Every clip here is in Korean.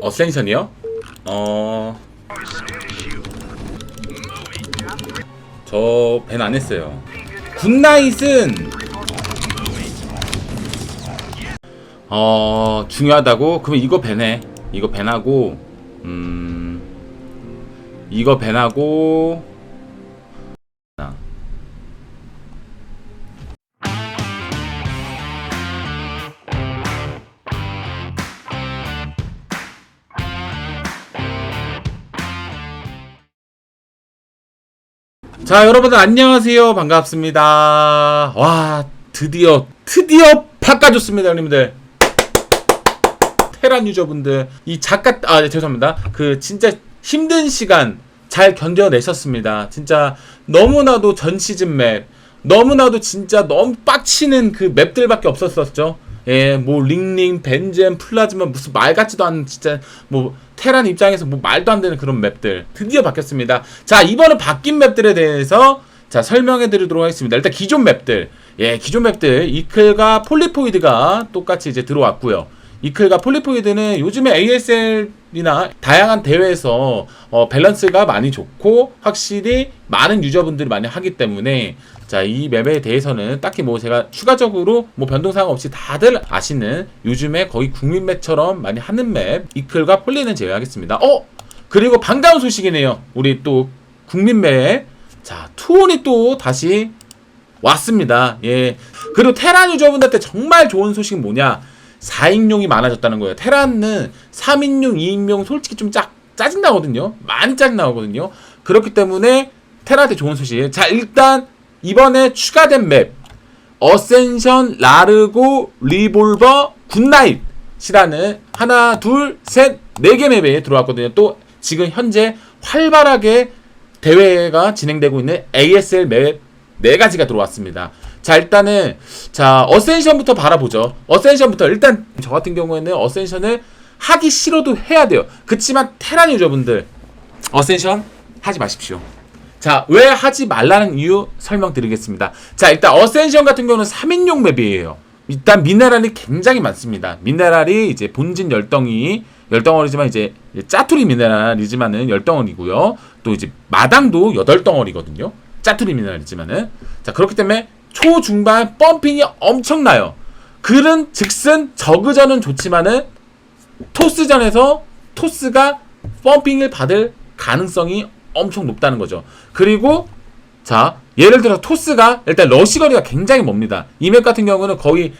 어센션이요? 어... 저 밴 안 했어요. 굿나잇은 어 중요하다고? 그럼 이거 밴해. 이거 밴하고 음 이거 밴하고 자, 여러분들 안녕하세요. 반갑습니다. 와, 드디어 드디어 바꿔줬습니다, 형님들. 테란 유저분들 이 작가 아 네, 죄송합니다. 그 진짜 힘든 시간 잘 견뎌내셨습니다. 진짜 너무나도 전 시즌 맵 너무나도 진짜 너무 빡치는 그 맵들밖에 없었었죠. 예, 뭐 링링, 벤젠, 플라즈마 무슨 말 같지도 않은 진짜 뭐 테란 입장에서 뭐 말도 안 되는 그런 맵들 드디어 바뀌었습니다. 자 이번에 바뀐 맵들에 대해서 자 설명해 드리도록 하겠습니다. 일단 기존 맵들 예 기존 맵들 이클과 폴리포이드가 똑같이 이제 들어왔고요. 이클과 폴리포이드는 요즘에 ASL이나 다양한 대회에서 어, 밸런스가 많이 좋고 확실히 많은 유저분들이 많이 하기 때문에 자 이 맵에 대해서는 딱히 뭐 제가 추가적으로 뭐 변동사항 없이 다들 아시는 요즘에 거의 국민 맵처럼 많이 하는 맵 이클과 폴리는 제외하겠습니다. 어 그리고 반가운 소식이네요. 우리 또 국민 맵 자, 투혼이 또 다시 왔습니다. 예. 그리고 테란 유저분들한테 정말 좋은 소식은 뭐냐? 4인용이 많아졌다는 거예요. 테란은 3인용, 2인용 솔직히 좀 짜, 짜증나거든요. 많이 짜증나거든요. 그렇기 때문에 테란한테 좋은 소식. 자, 일단 이번에 추가된 맵. 어센션, 라르고, 리볼버, 굿나잇이라는 하나, 둘, 셋, 네 개 맵에 들어왔거든요. 또 지금 현재 활발하게 대회가 진행되고 있는 ASL 맵 네 가지가 들어왔습니다. 자 일단은 자 어센션부터 바라보죠. 어센션부터 일단 저 같은 경우에는 어센션을 하기 싫어도 해야 돼요. 그치만 테란 유저분들 어센션 하지 마십시오. 자, 왜 하지 말라는 이유 설명드리겠습니다. 자, 일단 어센션 같은 경우는 3인용 맵이에요. 일단 미네랄이 굉장히 많습니다. 미네랄이 이제 본진 열덩이 열덩어리지만 이제 짜투리 미네랄이지만은 열덩어리고요. 또 이제 마당도 여덟 덩어리거든요. 짜투리 미네랄이지만은 자 그렇기 때문에 초중반 펌핑이 엄청나요. 그런 즉슨 저그전은 좋지만은 토스전에서 토스가 펌핑을 받을 가능성이 엄청 높다는 거죠. 그리고 자 예를 들어 토스가 일단 러시거리가 굉장히 멉니다. 이 맵 같은 경우는 거의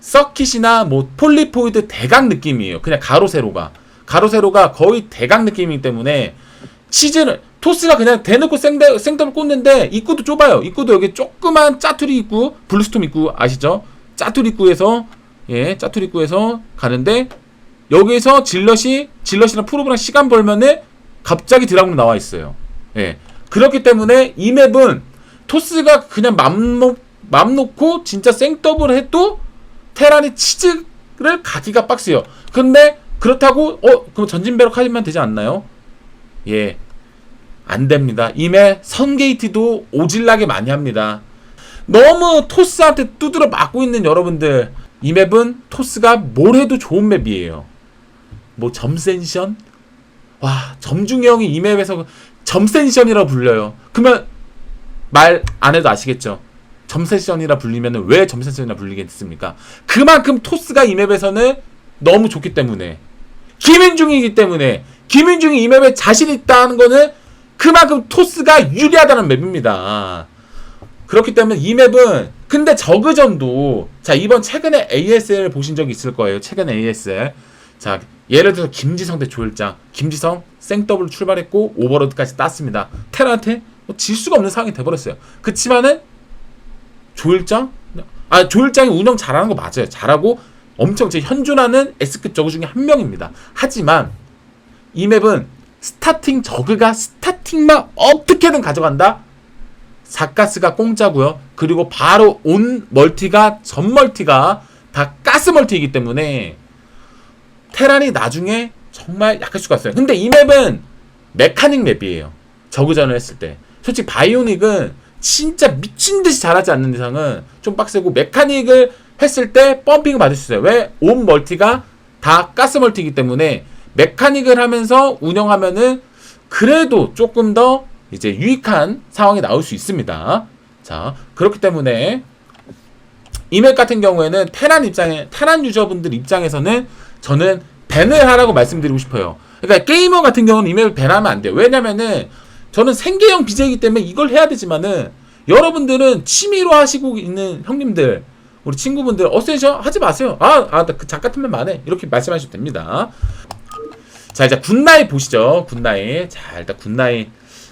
서킷이나 뭐 폴리포이드 대각 느낌이에요. 그냥 가로 세로가 가로 세로가 거의 대각 느낌이기 때문에 시즌을 토스가 그냥 대놓고 생더, 생더블 꽂는데 입구도 좁아요. 입구도 여기 조그만 짜투리 입구, 블루스톰 입구 아시죠? 짜투리 입구에서 예, 짜투리 입구에서 가는데 여기서 질럿이 질럿이랑 프로브랑 시간 벌면은 갑자기 드라군이 나와 있어요. 예. 그렇기 때문에 이 맵은 토스가 그냥 맘, 놓, 맘 놓고 진짜 생더블 해도 테란이 치즈를 가기가 빡세요. 근데 그렇다고 어 그럼 전진배럭 하면 되지 않나요? 예. 안 됩니다. 이메 선게이트도 오질나게 많이 합니다. 너무 토스한테 두드려 맞고 있는 여러분들 이 맵은 토스가 뭘 해도 좋은 맵이에요. 뭐 점센션? 와 점중이 형이 이 맵에서 점센션이라 불려요. 그러면 말 안 해도 아시겠죠? 점센션이라 불리면 왜 점센션이라 불리겠습니까? 그만큼 토스가 이 맵에서는 너무 좋기 때문에 김인중이기 때문에 김인중이 이 맵에 자신 있다는 거는 그만큼 토스가 유리하다는 맵입니다. 그렇기 때문에 이 맵은 근데 저그전도 자 이번 최근에 ASL 보신 적 있을 거예요. 최근 ASL 자 예를 들어서 김지성 대 조일장 김지성 생더블 출발했고 오버로드까지 땄습니다. 테라한테 뭐 질 수가 없는 상황이 돼버렸어요. 그치만은 조일장 아 조일장이 운영 잘하는 거 맞아요. 잘하고 엄청 제 현존하는 S급 저그 중에 한 명입니다. 하지만 이 맵은 스타팅 저그가 스타팅만 어떻게든 가져간다. 사가스가 공짜고요. 그리고 바로 온 멀티가 전 멀티가 다 가스 멀티이기 때문에 테란이 나중에 정말 약할 수가 있어요. 근데 이 맵은 메카닉 맵이에요. 저그전을 했을 때. 솔직히 바이오닉은 진짜 미친 듯이 잘하지 않는 이상은 좀 빡세고 메카닉을 했을 때 펌핑을 받을 수 있어요. 왜? 온 멀티가 다 가스 멀티이기 때문에 메카닉을 하면서 운영하면은 그래도 조금 더 이제 유익한 상황이 나올 수 있습니다. 자, 그렇기 때문에 이맵 같은 경우에는 테란 입장에 테란 유저분들 입장에서는 저는 밴을 하라고 말씀드리고 싶어요. 그러니까 게이머 같은 경우는 이맵을 밴하면 안 돼요. 왜냐면은 저는 생계형 BJ이기 때문에 이걸 해야 되지만은 여러분들은 취미로 하시고 있는 형님들 우리 친구분들 어센션 하지 마세요. 아, 아, 나그 작가 팀면 만 해. 이렇게 말씀하셔도 됩니다. 자, 이제 굿나잇 보시죠. 굿나잇. 자, 일단 굿나잇.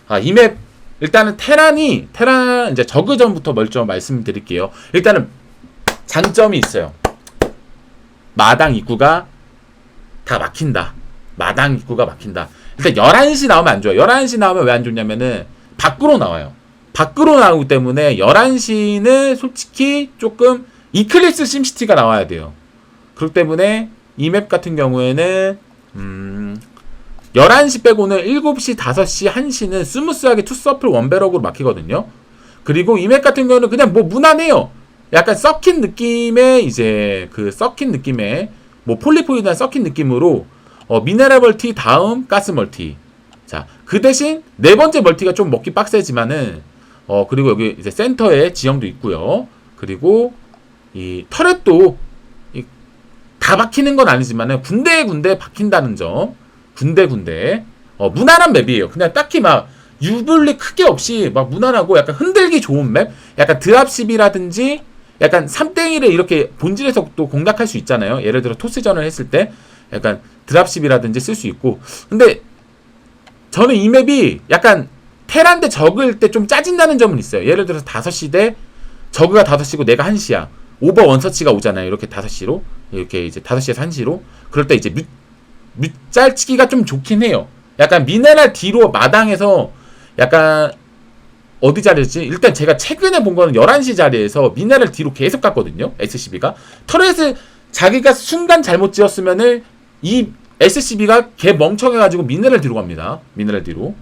아, 이 맵 일단은 테란이 테란 이제 저그전부터 먼저 말씀드릴게요. 일단은 장점이 있어요. 마당 입구가 다 막힌다. 마당 입구가 막힌다. 일단 11시 나오면 안 좋아요. 11시 나오면 왜 안 좋냐면은 밖으로 나와요. 밖으로 나오기 때문에 11시는 솔직히 조금 이클립스 심시티가 나와야 돼요. 그렇기 때문에 이 맵 같은 경우에는 음 11시 빼고는 7시, 5시, 1시는 스무스하게 투서플 원베럭으로 막히거든요. 그리고 이 맵 같은 경우는 그냥 뭐 무난해요. 약간 썩힌 느낌의 이제 그 썩힌 느낌의 뭐 폴리포이드나 썩힌 느낌으로 어, 미네랄 멀티 다음 가스 멀티. 자, 그 대신 네 번째 멀티가 좀 먹기 빡세지만은 어 그리고 여기 이제 센터에 지형도 있고요. 그리고 이 터렛도 이, 다 박히는 건 아니지만은 군데 군데 박힌다는 점. 군데 군데. 어 무난한 맵이에요. 그냥 딱히 막 유불리 크게 없이 막 무난하고 약간 흔들기 좋은 맵. 약간 드랍십이라든지 약간 3땡이를 이렇게 본질에서 또 공략할 수 있잖아요. 예를 들어 토스전을 했을 때 약간 드랍십이라든지 쓸 수 있고. 근데 저는 이 맵이 약간 테란 대 적을 때 좀 짜증나는 점은 있어요. 예를 들어서 5시 대 저그가 5시고 내가 1시야. 오버 원서치가 오잖아요. 이렇게 5시로. 이렇게 이제 5시에서 1시로. 그럴 때 이제 뮤, 뮤짤치기가 좀 좋긴 해요. 약간 미네랄 뒤로 마당에서 약간 어디 자리였지? 일단 제가 최근에 본 거는 11시 자리에서 미네랄 뒤로 계속 갔거든요. SCB가. 터렛을 자기가 순간 잘못 지었으면은 이 SCB가 개 멍청해가지고 미네랄 뒤로 갑니다. 미네랄 뒤로.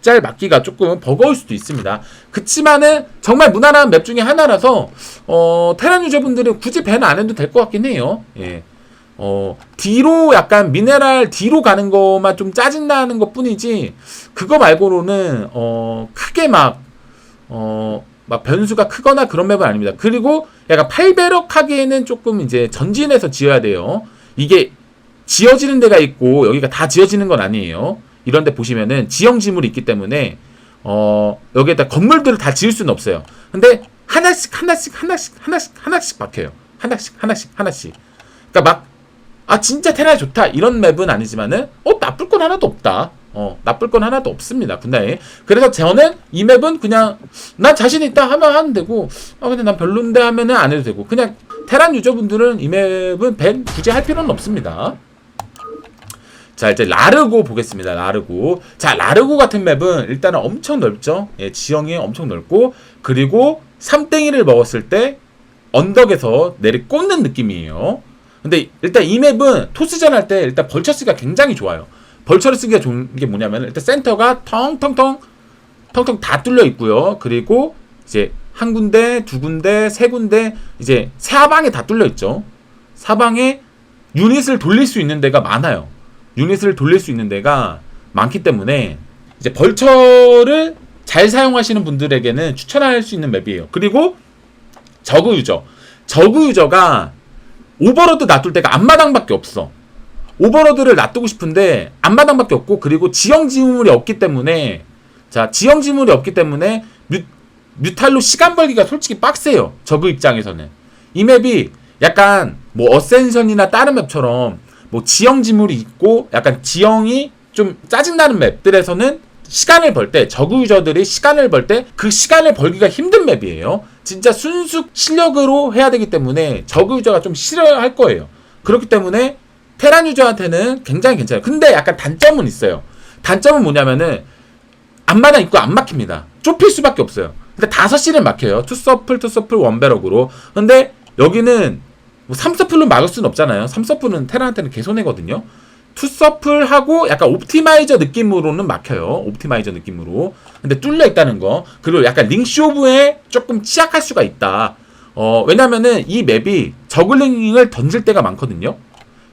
짤 맞기가 조금 버거울 수도 있습니다. 그치만은 정말 무난한 맵 중에 하나라서 어, 테란 유저분들은 굳이 밴 안 해도 될 것 같긴 해요. 예. 어, 뒤로 약간 미네랄 뒤로 가는 것만 좀 짜증나는 것 뿐이지 그거 말고는 어, 크게 막 어, 막 변수가 크거나 그런 맵은 아닙니다. 그리고 약간 팔배럭 하기에는 조금 이제 전진해서 지어야 돼요. 이게 지어지는 데가 있고 여기가 다 지어지는 건 아니에요. 이런 데 보시면은 지형 지물이 있기 때문에 어, 여기에다 건물들을 다 지을 수는 없어요. 근데 하나씩 하나씩 하나씩 하나씩 하나씩 박혀요. 하나씩 하나씩 하나씩. 그러니까 막 아 진짜 테라 좋다 이런 맵은 아니지만은 어 나쁠 건 하나도 없다. 어 나쁠 건 하나도 없습니다 군나에. 그래서 저는 이 맵은 그냥 난 자신 있다 하면 하면 되고 아 근데 난 별론데 하면은 안 해도 되고. 그냥 테란 유저분들은 이 맵은 밴 굳이 할 필요는 없습니다. 자 이제 라르고 보겠습니다 라르고. 자 라르고 같은 맵은 일단은 엄청 넓죠? 예, 지형이 엄청 넓고 그리고 삼땡이를 먹었을 때 언덕에서 내리 꽂는 느낌이에요. 근데 일단 이 맵은 토스전 할 때 일단 벌처 쓰기가 굉장히 좋아요 벌처를 쓰기가 좋은 게 뭐냐면 일단 센터가 텅텅텅 텅텅 다 뚫려 있고요 그리고 이제 한 군데 두 군데 세 군데 이제 사방에 다 뚫려 있죠 사방에 유닛을 돌릴 수 있는 데가 많아요 유닛을 돌릴 수 있는 데가 많기 때문에 이제 벌처를 잘 사용하시는 분들에게는 추천할 수 있는 맵이에요. 그리고 저그 유저. 저그 유저가 오버로드 놔둘 데가 앞마당밖에 없어. 오버로드를 놔두고 싶은데 앞마당밖에 없고 그리고 지형 지물이 없기 때문에 자 지형 지물이 없기 때문에 뮤, 뮤탈로 시간 벌기가 솔직히 빡세요. 저그 입장에서는 이 맵이 약간 뭐 어센션이나 다른 맵처럼 뭐 지형 지물이 있고 약간 지형이 좀 짜증나는 맵들에서는 시간을 벌 때 저그 유저들이 시간을 벌 때 그 시간을 벌기가 힘든 맵이에요. 진짜 순수 실력으로 해야 되기 때문에 저그 유저가 좀 싫어할 거예요. 그렇기 때문에 테란 유저한테는 굉장히 괜찮아요. 근데 약간 단점은 있어요. 단점은 뭐냐면은 앞마당 입구 안 막힙니다. 좁힐 수밖에 없어요. 근데 다섯 시를 막혀요. 투서플 투서플 원베럭으로. 근데 여기는 뭐 3서플로 막을 수는 없잖아요. 3서플은 테란한테는 개손해거든요. 투서플하고 약간 옵티마이저 느낌으로는 막혀요. 옵티마이저 느낌으로. 근데 뚫려 있다는 거. 그리고 약간 링쇼브에 조금 취약할 수가 있다. 어, 왜냐면은 이 맵이 저글링을 던질 때가 많거든요.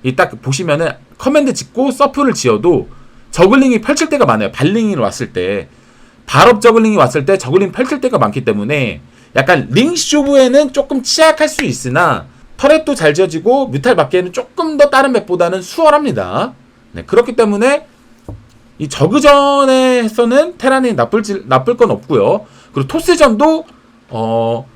이 딱 보시면은 커맨드 짓고 서프를 지어도 저글링이 펼칠 때가 많아요. 발링이 왔을 때. 발업 저글링이 왔을 때 저글링 펼칠 때가 많기 때문에 약간 링쇼브에는 조금 취약할 수 있으나 터렛도 잘 지어지고 뮤탈 받기에는 조금 더 다른 맵보다는 수월합니다. 네, 그렇기 때문에 이 저그전에서는 테란이 나쁠 나쁠 건 없고요. 그리고 토스전도 어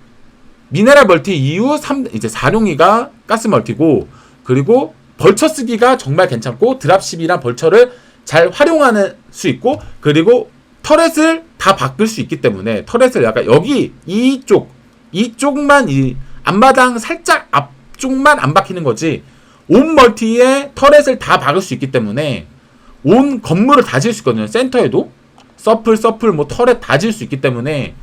미네랄 멀티 이후 3 이제 사룡이가 가스 멀티고 그리고 벌처 쓰기가 정말 괜찮고 드랍십이랑 벌처를 잘 활용하는 수 있고 그리고 터렛을 다 바꿀 수 있기 때문에 터렛을 약간 여기 이쪽 이쪽만 이 앞마당 살짝 앞쪽만 안 박히는 거지 온 멀티에 터렛을 다 박을 수 있기 때문에 온 건물을 다 지을 수 있거든요. 센터에도 서플 서플 뭐 터렛 다 지을 수 있기 때문에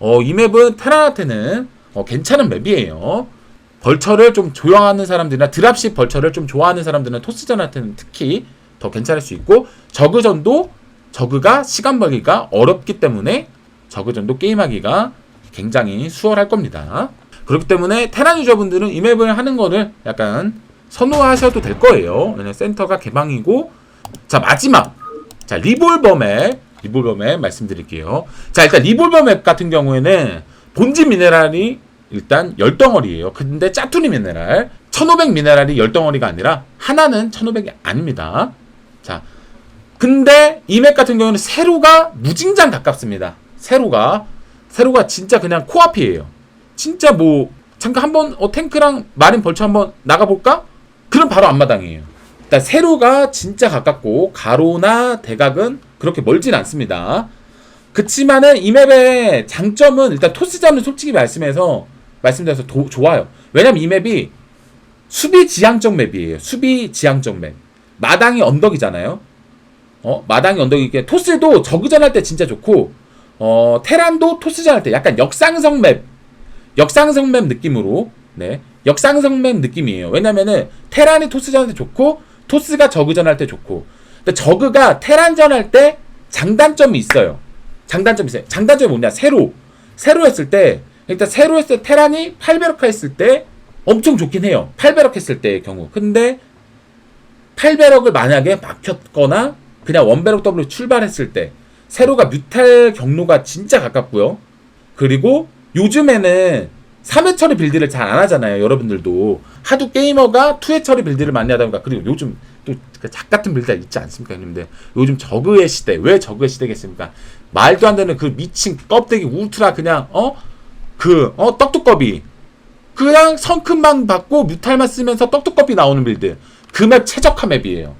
어, 이 맵은 테란한테는 어, 괜찮은 맵이에요 벌처를 좀 조용하는 사람들이나 드랍십 벌처를 좀 좋아하는 사람들은 토스전한테는 특히 더 괜찮을 수 있고 저그전도 저그가 시간 벌기가 어렵기 때문에 저그전도 게임하기가 굉장히 수월할 겁니다. 그렇기 때문에 테란 유저분들은 이 맵을 하는 거를 약간 선호하셔도 될 거예요. 왜냐면 센터가 개방이고 자 마지막 자 리볼버 맵 리볼버 맵 말씀드릴게요. 자 일단 리볼버 맵 같은 경우에는 본진 미네랄이 일단 10덩어리예요. 근데 짜투리 미네랄 1500 미네랄이 10덩어리가 아니라 하나는 1500이 아닙니다. 자 근데 이 맵 같은 경우는 세로가 무진장 가깝습니다. 세로가 세로가 진짜 그냥 코앞이에요. 진짜 뭐 잠깐 한번 어, 탱크랑 마린 벌처 한번 나가볼까? 그럼 바로 앞마당이에요. 일단 세로가 진짜 가깝고 가로나 대각은 그렇게 멀진 않습니다. 그치만은 이 맵의 장점은 일단 토스전은 솔직히 말씀해서 말씀드려서 도, 좋아요. 왜냐면 이 맵이 수비 지향적 맵이에요. 수비 지향적 맵. 마당이 언덕이잖아요. 어 마당이 언덕이게 토스도 저그전 할 때 진짜 좋고 어 테란도 토스전 할 때 약간 역상성 맵 역상성 맵 느낌으로 네 역상성 맵 느낌이에요. 왜냐면은 테란이 토스전 할 때 좋고 토스가 저그전 할 때 좋고 근데 저그가 테란전 할 때 장단점이 있어요. 장단점이 있어요. 장단점이 뭐냐 세로 세로 했을 때 일단 세로 했을 때 테란이 8배럭화 했을 때 엄청 좋긴 해요. 8배럭 했을 때의 경우. 근데 8배럭을 만약에 막혔거나 그냥 원배럭 W 출발했을 때 세로가 뮤탈 경로가 진짜 가깝고요. 그리고 요즘에는 3회 처리 빌드를 잘 안 하잖아요. 여러분들도 하도 게이머가 2회 처리 빌드를 많이 하다 보니까 그리고 요즘 또작 같은 빌드가 있지 않습니까, 형님들? 요즘 저그의 시대. 왜 저그의 시대겠습니까? 말도 안 되는 그 미친 껍데기 울트라 그냥 어? 그 어 떡두꺼비 그냥 성큰만 받고 뮤탈만 쓰면서 떡두꺼비 나오는 빌드. 그 맵 최적화 맵이에요.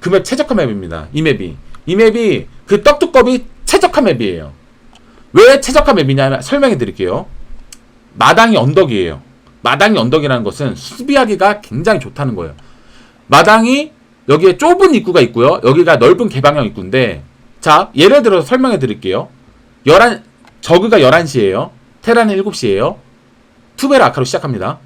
그 맵 최적화 맵입니다. 이 맵이. 이 맵이 그 떡두꺼비 최적화 맵이에요. 왜 최적화 맵이냐 설명해 드릴게요. 마당이 언덕이에요. 마당이 언덕이라는 것은 수비하기가 굉장히 좋다는 거예요. 마당이 여기에 좁은 입구가 있고요. 여기가 넓은 개방형 입구인데 자, 예를 들어서 설명해 드릴게요. 11 저그가 11시예요. 테라는 7시예요. 투베라 아카로 시작합니다.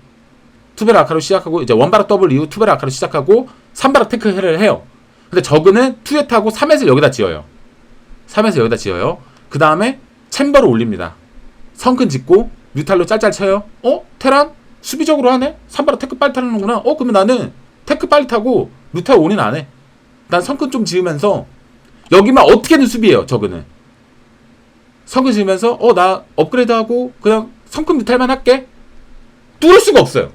투베라 아카로 시작하고 이제 원바락 더블 이후 투베라 아카로 시작하고 3바락 테크를 해요. 근데 저그는 투에 타고 3엣을 여기다 지어요. 3엣을 여기다 지어요. 그 다음에 챔버를 올립니다. 성큰 짓고 뮤탈로 짤짤 쳐요. 어? 테란? 수비적으로 하네? 3바락 테크 빨리 타는구나. 어? 그러면 나는 테크 빨리 타고 뮤탈 올인 안 해. 난 성큰 좀 지으면서 여기만 어떻게든 수비해요. 저그는. 성큰 지으면서 어 나 업그레이드하고 그냥 성큰 뮤탈만 할게. 뚫을 수가 없어요.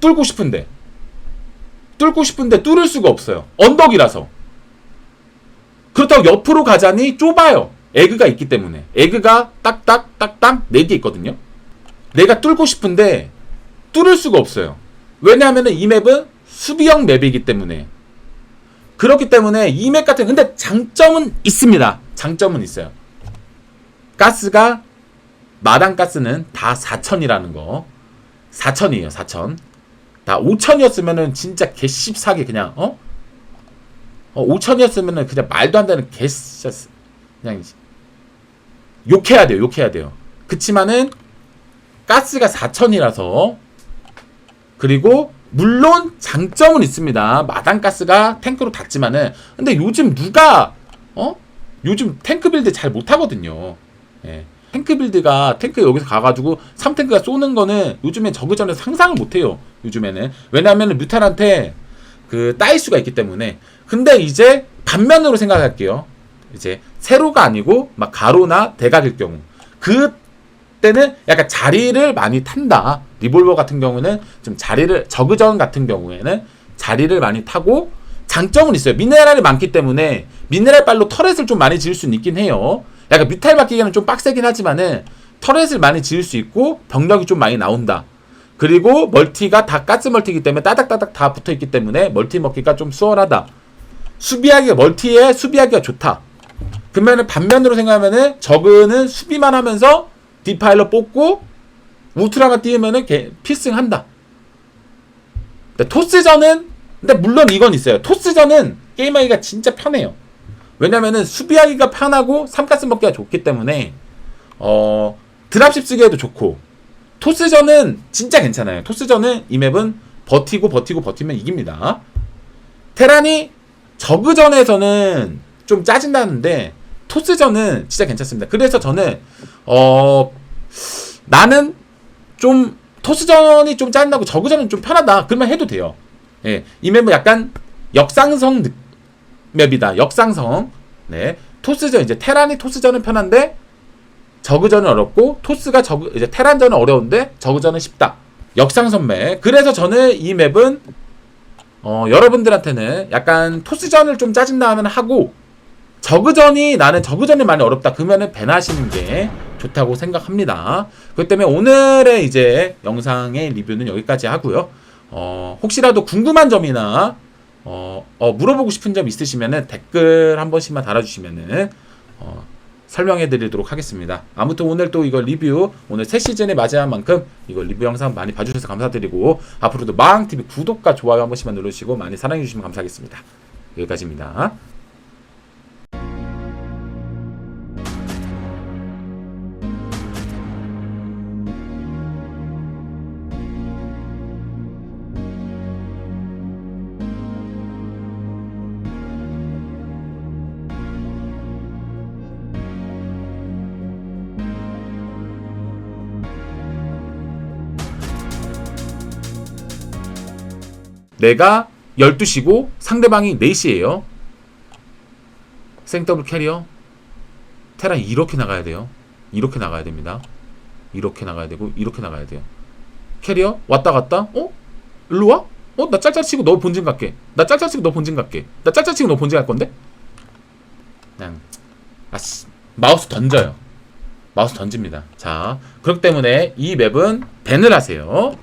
뚫고 싶은데. 뚫고 싶은데 뚫을 수가 없어요. 언덕이라서. 그렇다고 옆으로 가자니 좁아요. 에그가 있기 때문에. 에그가 딱딱 딱딱 4개 있거든요. 내가 뚫고 싶은데 뚫을 수가 없어요. 왜냐하면 이 맵은 수비형 맵이기 때문에. 그렇기 때문에 이 맵 같은 근데 장점은 있습니다. 장점은 있어요. 가스가 마당 가스는 다 4천이라는 거. 4천이에요, 4천. 다 5천이었으면은 진짜 개씹사게 그냥 어? 어 5천이었으면은 그냥 말도 안 되는 개 그냥 욕해야 돼요. 욕해야 돼요. 그치만은 가스가 4천이라서 그리고 물론 장점은 있습니다. 마당 가스가 탱크로 닿지만은 근데 요즘 누가 어? 요즘 탱크 빌드 잘 못하거든요. 예. 탱크 빌드가 탱크 여기서 가가지고 3탱크가 쏘는 거는 요즘에 저그전에 상상을 못해요. 요즘에는 왜냐하면 뮤탈한테 그 따일 수가 있기 때문에 근데 이제 반면으로 생각할게요. 이제 세로가 아니고 막 가로나 대각일 경우 그때는 약간 자리를 많이 탄다. 리볼버 같은 경우는 좀 자리를 저그전 같은 경우에는 자리를 많이 타고 장점은 있어요. 미네랄이 많기 때문에 미네랄 발로 터렛을 좀 많이 지을 수는 있긴 해요. 약간 뮤탈 받기에는 좀 빡세긴 하지만은 터렛을 많이 지을 수 있고 병력이 좀 많이 나온다. 그리고 멀티가 다 가스 멀티이기 때문에 따닥따닥 다 붙어 있기 때문에 멀티 먹기가 좀 수월하다. 수비하기가 멀티에 수비하기가 좋다. 그러면은 반면으로 생각하면은 저그는 수비만 하면서 디파일러 뽑고 개- 필승한다. 근데 토스전은 근데 물론 이건 있어요. 토스전은 게임하기가 진짜 편해요. 왜냐면은 수비하기가 편하고 삼가스 먹기가 좋기 때문에 어 드랍십 쓰기에도 좋고 토스전은 진짜 괜찮아요. 토스전은 이 맵은 버티고 버티고 버티면 이깁니다. 테란이 저그전에서는 좀 짜증나는데 토스전은 진짜 괜찮습니다. 그래서 저는 어 나는 좀 토스전이 좀 짜증나고 저그전은 좀 편하다. 그러면 해도 돼요. 예, 이 맵은 약간 역상성 느- 맵이다. 역상성. 네, 토스전 이제 테란이 토스전은 편한데 저그전은 어렵고 토스가 저그 이제 테란전은 어려운데 저그전은 쉽다. 역상선 맵. 그래서 저는 이 맵은 어, 여러분들한테는 약간 토스전을 좀 짜증 나면 하고 저그전이 나는 저그전이 많이 어렵다. 그러면은 배나시는 게 좋다고 생각합니다. 그렇기 때문에 오늘의 이제 영상의 리뷰는 여기까지 하고요. 어, 혹시라도 궁금한 점이나 어, 어, 물어보고 싶은 점 있으시면은 댓글 한 번씩만 달아주시면은 어, 설명해 드리도록 하겠습니다. 아무튼 오늘 또 이거 리뷰 오늘 새 시즌에 맞이한 만큼 이거 리뷰 영상 많이 봐주셔서 감사드리고 앞으로도 마왕TV 구독과 좋아요 한 번씩만 눌러주시고 많이 사랑해 주시면 감사하겠습니다. 여기까지입니다. 내가 12시고 상대방이 4시예요. 생더블 캐리어. 테란 이렇게 나가야 돼요. 이렇게 나가야 됩니다. 이렇게 나가야 되고 이렇게 나가야 돼요. 캐리어 왔다 갔다. 어? 일로 와? 어? 나 짤짤 치고 너 본진 갈게. 나 짤짤 치고 너 본진 갈게. 나 짤짤 치고 너 본진 갈 건데? 그냥 아씨 마우스 던져요. 마우스 던집니다. 자, 그렇기 때문에 이 맵은 밴을 하세요.